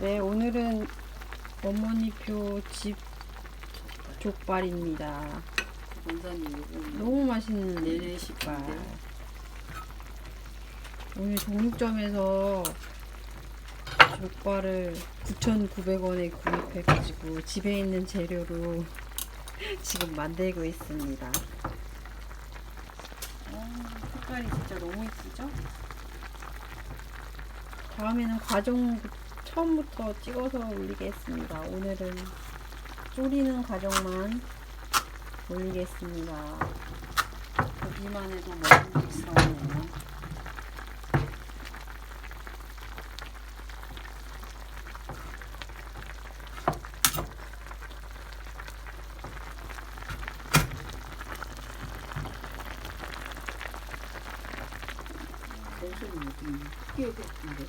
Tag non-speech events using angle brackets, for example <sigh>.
네, 오늘은 어머니표 집 족발입니다. 원산이 요거 너무 맛있는 네네, 족발. 식품들. 오늘 종육점에서 족발을 9,900원에 구입해가지고 집에 있는 재료로 <laughs> 지금 만들고 있습니다. 어, 색깔이 진짜 너무 이쁘죠? 다음에는 과정 처음부터 찍어서 올리겠습니다. 오늘은 졸이는 과정만 올리겠습니다. 보기만 해도 먹을 수 있어요. いうふうに、うん、9分で。